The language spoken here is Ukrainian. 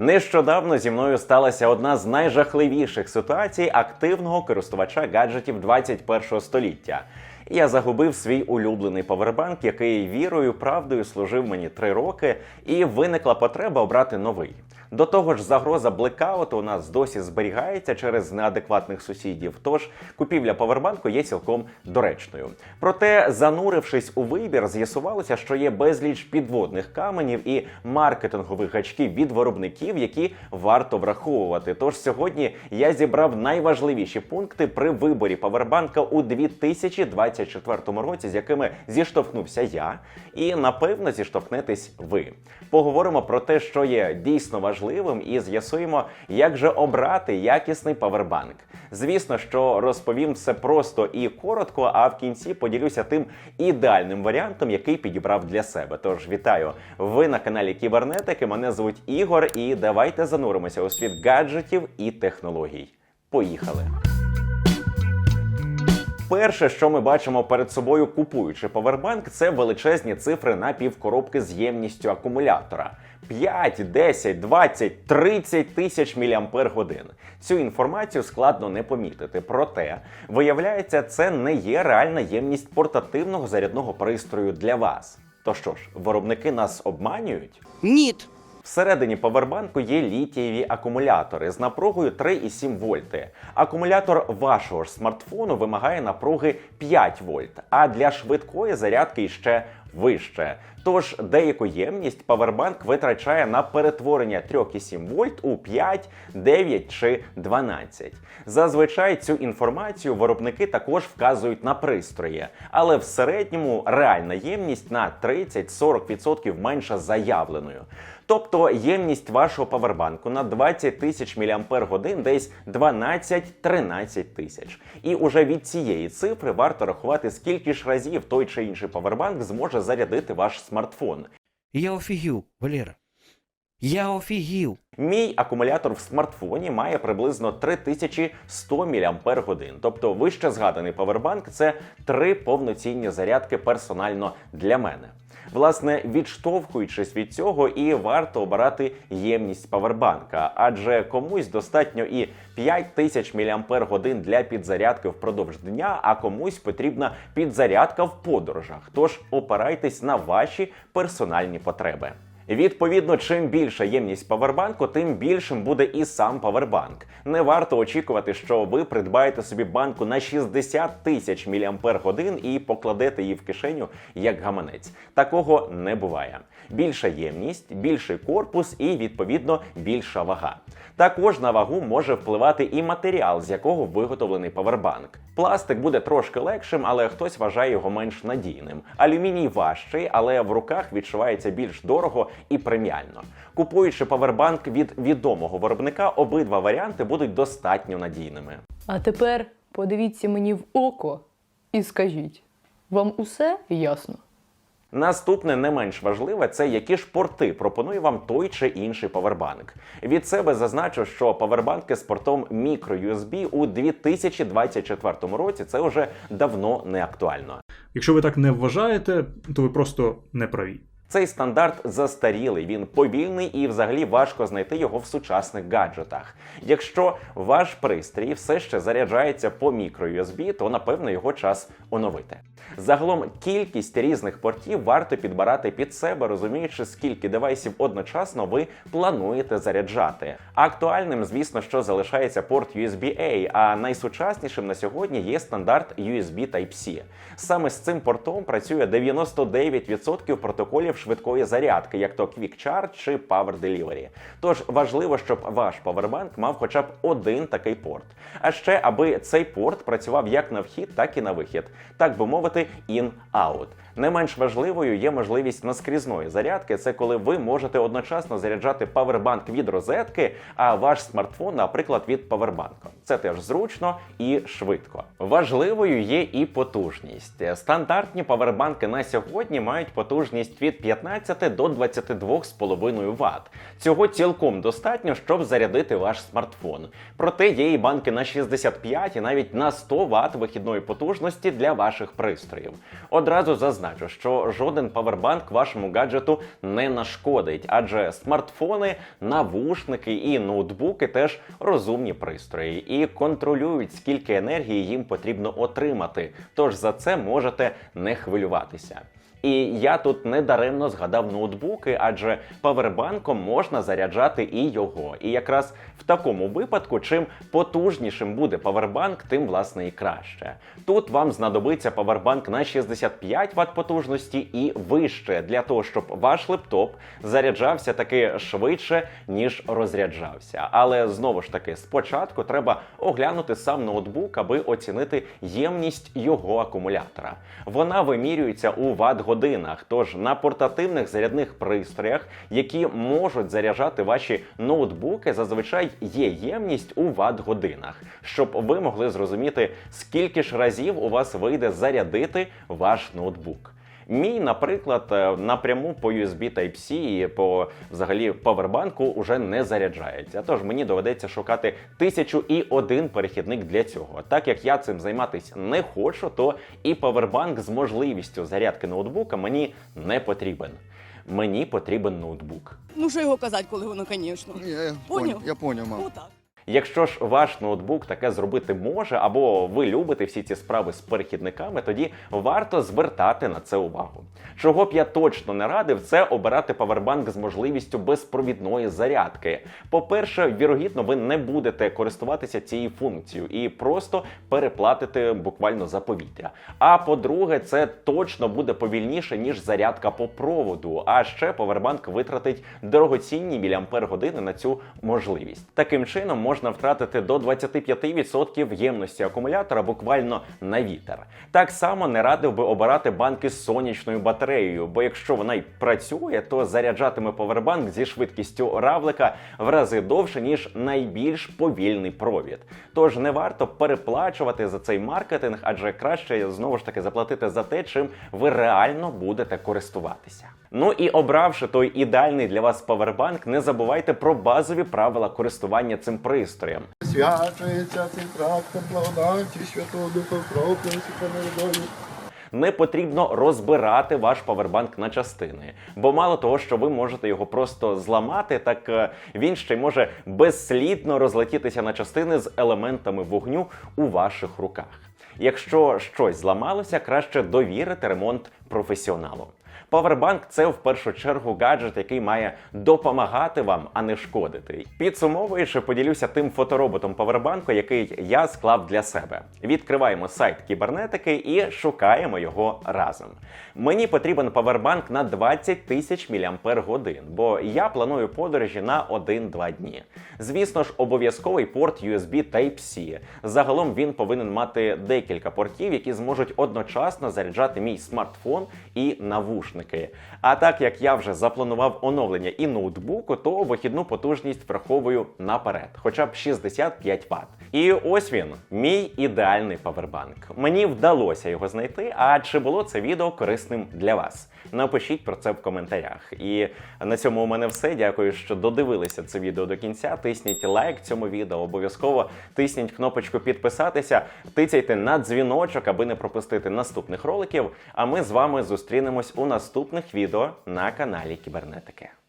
Нещодавно зі мною сталася одна з найжахливіших ситуацій активного користувача гаджетів 21 століття. Я загубив свій улюблений павербанк, який вірою, правдою служив мені три роки, і виникла потреба обрати новий. До того ж, загроза блекауту у нас досі зберігається через неадекватних сусідів. Тож купівля павербанку є цілком доречною. Проте, занурившись у вибір, з'ясувалося, що є безліч підводних каменів і маркетингових гачків від виробників, які варто враховувати. Тож сьогодні я зібрав найважливіші пункти при виборі павербанка у 2024 році, з якими зіштовхнувся я, і напевно зіштовхнетесь ви. Поговоримо про те, що є дійсно важливим, і з'ясуємо, як же обрати якісний павербанк. Звісно, що розповім все просто і коротко, а в кінці поділюся тим ідеальним варіантом, який підібрав для себе. Тож вітаю! Ви на каналі Кібернетики. Мене звуть Ігор, і давайте зануримося у світ гаджетів і технологій. Поїхали! Перше, що ми бачимо перед собою, купуючи павербанк, це величезні цифри на півкоробки з ємністю акумулятора. 5, 10, 20, 30 тисяч мАч. Цю інформацію складно не помітити. Проте, виявляється, це не є реальна ємність портативного зарядного пристрою для вас. То що ж, виробники нас обманюють? Ніт. Всередині павербанку є літієві акумулятори з напругою 3,7 вольти. Акумулятор вашого ж смартфону вимагає напруги 5 вольт, а для швидкої зарядки ще вище. Тож деяку ємність павербанк витрачає на перетворення 3,7 вольт у 5, 9 чи 12. Зазвичай цю інформацію виробники також вказують на пристрої, але в середньому реальна ємність на 30-40% менша заявленою. Тобто ємність вашого павербанку на 20 тисяч мАч десь 12-13 тисяч. І уже від цієї цифри варто рахувати, скільки ж разів той чи інший павербанк зможе зарядити ваш смартфон. Я офігів, Валера. Я офігів. Мій акумулятор в смартфоні має приблизно 3100 мАч. Тобто вище згаданий павербанк це три повноцінні зарядки персонально для мене. Власне, відштовхуючись від цього, і варто обирати ємність павербанка, адже комусь достатньо і 5000 мАч для підзарядки впродовж дня, а комусь потрібна підзарядка в подорожах. Тож опирайтесь на ваші персональні потреби. Відповідно, чим більша ємність павербанку, тим більшим буде і сам павербанк. Не варто очікувати, що ви придбаєте собі банку на 60 тисяч мАч і покладете її в кишеню як гаманець. Такого не буває. Більша ємність, більший корпус і відповідно більша вага. Також на вагу може впливати і матеріал, з якого виготовлений павербанк. Пластик буде трошки легшим, але хтось вважає його менш надійним. Алюміній важчий, але в руках відчувається більш дорого і преміально. Купуючи павербанк від відомого виробника, обидва варіанти будуть достатньо надійними. А тепер подивіться мені в око і скажіть, вам усе ясно? Наступне не менш важливе це які ж порти пропонує вам той чи інший павербанк. Від себе зазначу, що павербанки з портом microUSB у 2024 році це вже давно не актуально. Якщо ви так не вважаєте, то ви просто не праві. Цей стандарт застарілий, він повільний і взагалі важко знайти його в сучасних гаджетах. Якщо ваш пристрій все ще заряджається по мікро-USB, то напевно його час оновити. Загалом кількість різних портів варто підбирати під себе, розуміючи, скільки девайсів одночасно ви плануєте заряджати. Актуальним, звісно, що залишається порт USB-A, а найсучаснішим на сьогодні є стандарт USB Type-C. Саме з цим портом працює 99% протоколів швидкої зарядки, як то Quick Charge чи Power Delivery. Тож важливо, щоб ваш павербанк мав хоча б один такий порт. А ще аби цей порт працював як на вхід, так і на вихід, так би мовити, in-out. Не менш важливою є можливість наскрізної зарядки. Це коли ви можете одночасно заряджати павербанк від розетки, а ваш смартфон, наприклад, від павербанку. Це теж зручно і швидко. Важливою є і потужність. Стандартні павербанки на сьогодні мають потужність від 15 до 22,5 Вт. Цього цілком достатньо, щоб зарядити ваш смартфон. Проте є і банки на 65 і навіть на 100 Вт вихідної потужності для ваших пристроїв. Одразу зазначу, що жоден павербанк вашому гаджету не нашкодить, адже смартфони, навушники і ноутбуки теж розумні пристрої і контролюють, скільки енергії їм потрібно отримати. Тож за це можете не хвилюватися. І я тут не даремно згадав ноутбуки, адже павербанком можна заряджати і його. І якраз в такому випадку, чим потужнішим буде павербанк, тим власне і краще. Тут вам знадобиться павербанк на 65 Вт потужності і вище для того, щоб ваш лептоп заряджався таки швидше, ніж розряджався. Але знову ж таки, спочатку треба оглянути сам ноутбук, аби оцінити ємність його акумулятора. Вона вимірюється у ватт-годинах. Тож на портативних зарядних пристроях, які можуть заряджати ваші ноутбуки, зазвичай є ємність у ват-годинах, щоб ви могли зрозуміти, скільки ж разів у вас вийде зарядити ваш ноутбук. Мій, наприклад, е, напряму по USB Type-C і по взагалі павербанку уже не заряджається. Тож мені доведеться шукати тисячу і один перехідник для цього. Так як я цим займатися не хочу, то і павербанк з можливістю зарядки ноутбука мені не потрібен. Мені потрібен ноутбук. Ну що його казати, коли воно, звісно. Я, я Поняв? понял, я понял, мам. Отак. Якщо ж ваш ноутбук таке зробити може, або ви любите всі ці справи з перехідниками, тоді варто звертати на це увагу. Чого б я точно не радив, це обирати павербанк з можливістю безпровідної зарядки. По-перше, вірогідно, ви не будете користуватися цією функцією і просто переплатите буквально за повітря. А по-друге, це точно буде повільніше, ніж зарядка по проводу. А ще павербанк витратить дорогоцінні міліампер години на цю можливість. Таким чином можна втратити до 25% ємності акумулятора буквально на вітер. Так само не радив би обирати банки з сонячною батареєю, бо якщо вона й працює, то заряджатиме повербанк зі швидкістю равлика в рази довше, ніж найбільш повільний провід. Тож не варто переплачувати за цей маркетинг, адже краще знову ж таки заплатити за те, чим ви реально будете користуватися. Ну і обравши той ідеальний для вас павербанк, не забувайте про базові правила користування цим пристроєм. Свячується цей трактор, благодаті Святого Духа Святого не потрібно розбирати ваш павербанк на частини. Бо мало того, що ви можете його просто зламати, так е, він ще й може безслідно розлетітися на частини з елементами вогню у ваших руках. Якщо щось зламалося, краще довірити ремонт професіоналу. Павербанк це в першу чергу гаджет, який має допомагати вам, а не шкодити. Підсумовуючи, поділюся тим фотороботом Powerbank, який я склав для себе. Відкриваємо сайт кібернетики і шукаємо його разом. Мені потрібен павербанк на 20 тисяч мАч, бо я планую подорожі на 1-2 дні. Звісно ж, обов'язковий порт USB Type-C. Загалом він повинен мати декілька портів, які зможуть одночасно заряджати мій смартфон і навушники. А так як я вже запланував оновлення і ноутбуку, то вихідну потужність враховую наперед, хоча б 65 Вт. І ось він, мій ідеальний павербанк. Мені вдалося його знайти. А чи було це відео корисним для вас? Напишіть про це в коментарях. І на цьому у мене все. Дякую, що додивилися це відео до кінця. Тисніть лайк цьому відео, обов'язково тисніть кнопочку підписатися, тицяйте на дзвіночок, аби не пропустити наступних роликів. А ми з вами зустрінемось у наступних відео на каналі Кібернетики.